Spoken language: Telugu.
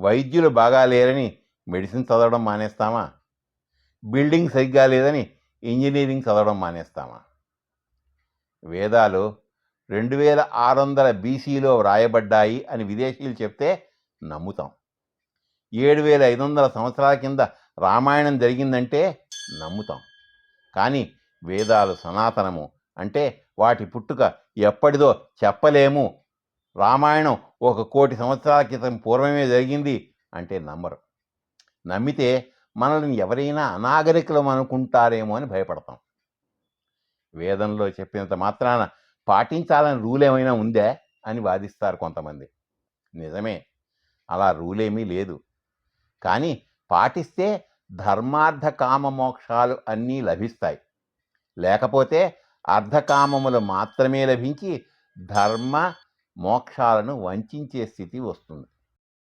వైద్యులు బాగా లేరని మెడిసిన్ చదవడం మానేస్తామా? బిల్డింగ్ సరిగ్గా లేదని ఇంజనీరింగ్ చదవడం మానేస్తామా? వేదాలు రెండు వేల ఆరు వందల బీసీలో వ్రాయబడ్డాయి అని విదేశీయులు చెప్తే నమ్ముతాం. ఏడు వేల ఐదు వందల సంవత్సరాల కింద రామాయణం జరిగిందంటే నమ్ముతాం. కానీ వేదాలు సనాతనము అంటే వాటి పుట్టుక ఎప్పటిదో చెప్పలేము. రామాయణం ఒక కోటి సంవత్సరాల క్రితం పూర్వమే జరిగింది అంటే నమ్మరు. నమ్మితే మనల్ని ఎవరైనా అనాగరికులం అనుకుంటారేమో అని భయపడతాం. వేదంలో చెప్పినంత మాత్రాన పాటించాలని రూల్ ఏమైనా అని వాదిస్తారు కొంతమంది. నిజమే అలా రూలేమీ లేదు. కానీ పాటిస్తే ధర్మార్థ కామ మోక్షాలు అన్నీ లభిస్తాయి. లేకపోతే అర్ధకామములు మాత్రమే లభించి ధర్మ మోక్షాలను వంచే స్థితి వస్తుంది.